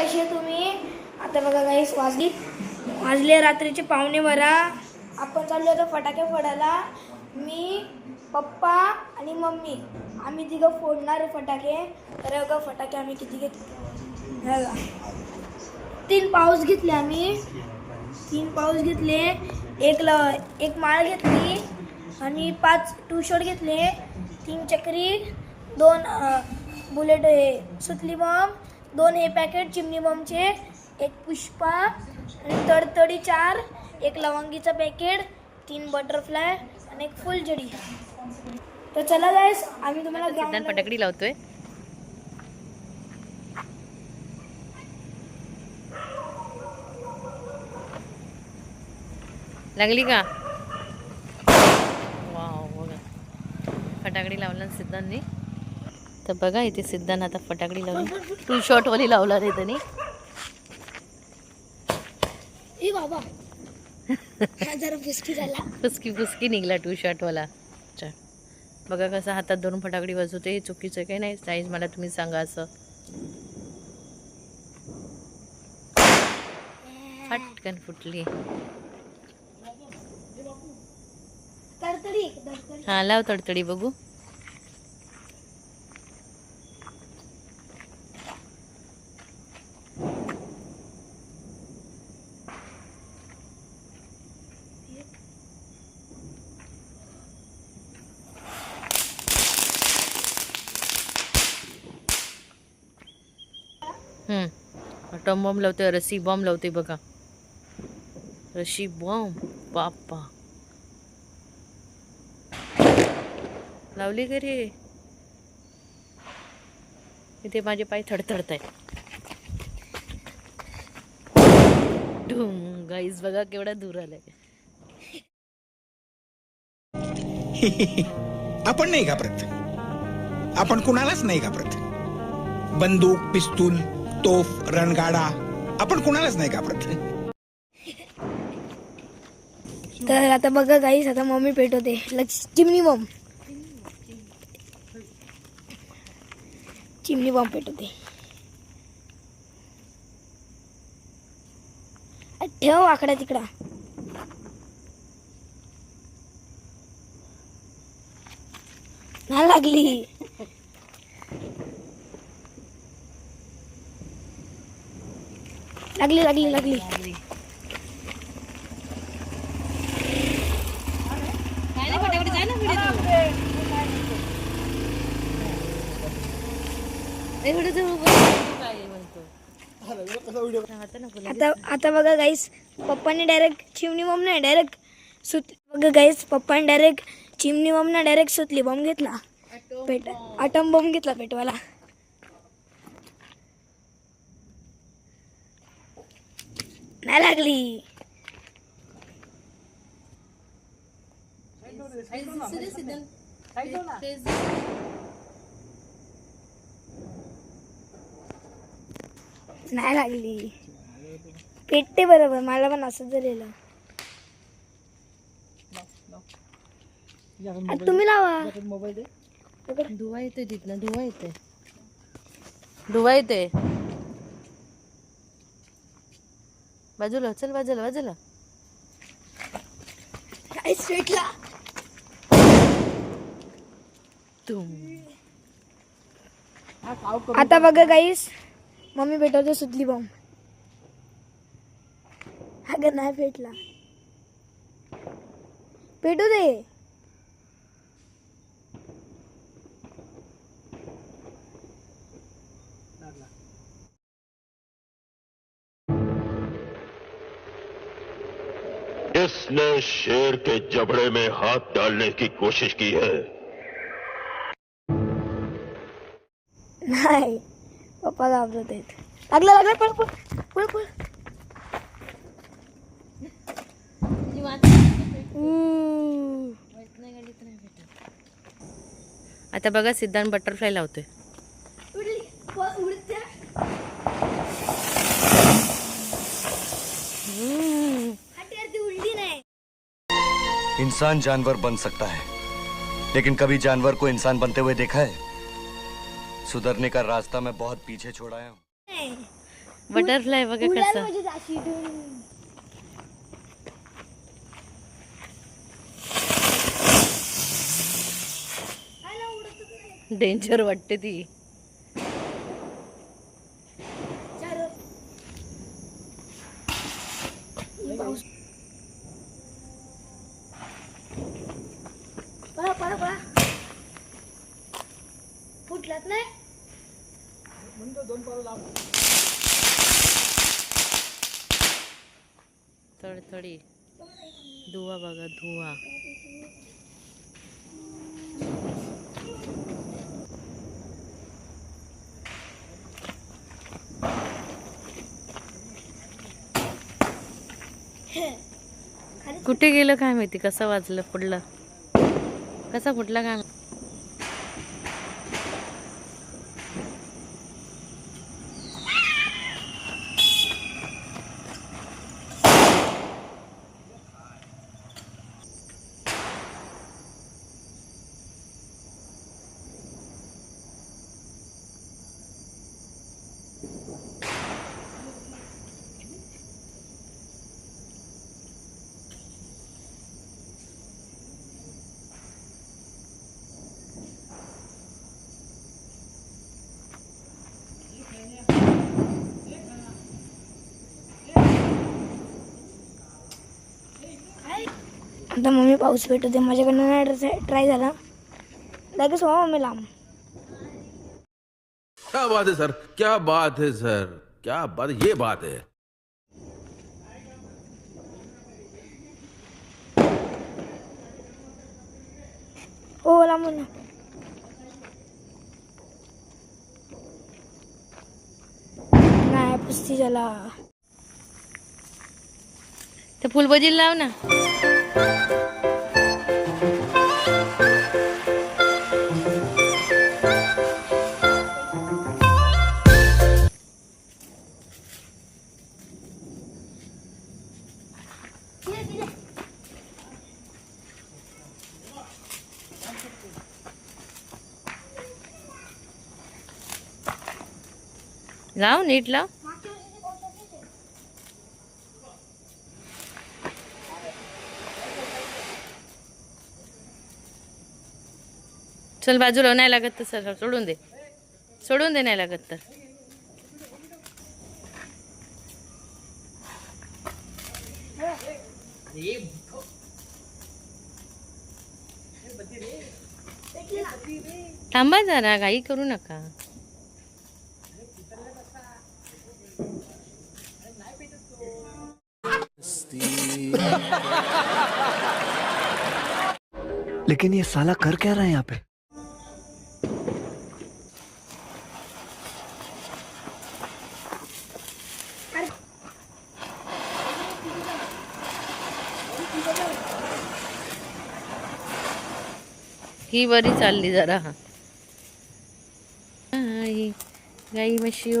कसे तुम्ही? आता बघा गाईस वाजली. वाजले रात्रीचे पाहुणे बरा. आपण चाललो होतो फटाके फोडायला. मी पप्पा आणि मम्मी. आम्ही तिघं फोडणार आहे फटाके. तर बघा फटाके आम्ही किती घेतले? बघा. तीन पाऊस घेतले आम्ही. तीन पाऊस घेतले. एक ल एक माळ घेतली. आणि पाच टू शॉट घेतले. तीन चक्री दोन बुलेट हे सुतली बॉम्ब दोन हे पॅकेट चिमणी बॉम्बचे एक पुष्पा आणि तडतडी चार एक लवंगीचं पॅकेट तीन बटरफ्लाय आणि एक फुलझडी तर चला गायस आम्ही तुम्हाला ला- फटाकडी लावतोय. लागली का? वाव बघा. फटाकडी लावला ना सिद्धांतनी. तर बघा इथे सिद्धांत आता फटाकडी लावली टू शॉट वाली लावला रे त्यांनी. फुसकी फुसकी निघला टू शॉट वाला. चल बघा कसं हातात धरून फटाकडी वाजवते हे चुकीचं काही नाही? साईज मला तुम्ही सांगा असं. फटकन फुटली. हा लाव तडतडी बघू. ॲटम बॉम्ब लावते रसी बॉम्ब लावते बघा. रशी बॉम्ब बाप्पा. लावली का रे? इथे माझे पाय थडथडत आहे गाईज बघा केवढा दूर आलाय. आपण नाही घाबरत. आपण कुणालाच नाही घाबरत. बंदूक पिस्तूल तोफ रणगाडा. आपण कुणालाच नाही घाबरत. तर आता बघा गाईस आता मम्मी पेटवते. लक्ष चिमणी बॉम्ब चिमणी बॉम्ब पेटवते. ठेव आकडा तिकडा. नाही लागली. लागली लागली लागली. आता आता बघा गाईस पप्पाने डायरेक्ट चिमणी बॉम्ब नाही डायरेक्ट सुत बघा गाईस पप्पाने डायरेक्ट चिमणी बॉम्ब ना डायरेक्ट सुतली बॉम्ब घेतला. पेट आटम बॉम्ब घेतला पेटवाला नाही लागली. नाही लागली. पेटते बरोबर मला पण असं झालेलं. तुम्ही लावा. मोबाईल धुवा येते तिथनं धुवा येते धुवा येते बाजूला चल बाजूला बाजूला. पेटला तुम. आता बघा गाईस मम्मी पेटवते सुतली बॉम्ब अगं नाही पेटला पेटू दे. इसने शेर के जबड़े में हाथ डालने की कोशिश की है? नाही पप्पा घाबरत आहेत लागलं लागलं पळ पळ पळ पळ हम्म. आता बघा सिद्धांत बटरफ्लाय लावतोय. इंसान जानवर बन सकता है। लेकिन कभी जानवर को इंसान बनते हुए देखा है? सुधरने का रास्ता मैं बहुत पीछे छोड़ाया हूँ। बटरफ्लाई वगैरह कसं. डेंजर वाटते ती पळा पळा पळा. फुटलात नाही? तडतडी. धुवा बघा धुवा. कुठे गेलं काय माहिती? कसं वाजलं फुडलं कसा फुटला काय आता मम्मी पाऊस भेटते माझ्याकडनं नाही ट्राय झाला. लगेच हो मम्मी लांब. क्या बात है सर? क्या बात है सर? क्या बात ये बात है। हो लांबून ना नाही पुस्ती झाला. ते फुलबजीला लाव ना. लाव नीट लाव चल बाजूला नाही लागत तर सर सोडून दे. सोडून दे नाही लागत तर. थांबा जरा घाई करू नका. लेकिन ये साला कर क्या रहा है यहाँ पे ही बरी चालली जरा आई, गाई म्हशी ओ.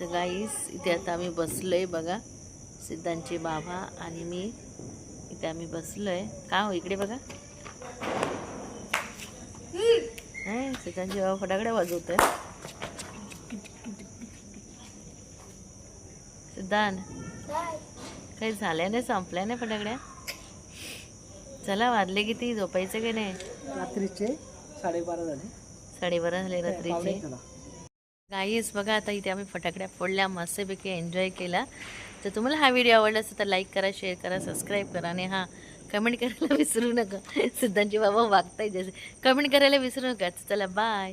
तर गाईस इथे आता आम्ही बसलोय बघा. सिद्धांचे बाबा आणि मी. इथे आम्ही बसलोय. का हो इकडे बघा. सिद्धांचे बाबा फटाकडे वाजवतोय सिद्धांत काही झाल्या नाही संपल्या नाही फटाकड्या चला वाजले किती झोपायचं की नाही रात्रीचे साडेबारा झाले. साडेबारा झाले रात्रीचे. गाईस बघा आता इथे आम्ही फटाकड्या फोडल्या मस्तपैकी एन्जॉय केला. तर तुम्हाला हा व्हिडिओ आवडला असेल तर लाईक करा शेअर करा सबस्क्राईब करा. आणि हां कमेंट करायला विसरू नका. सिद्धांची बाबा वागताय जसे. कमेंट करायला विसरू नका. चला बाय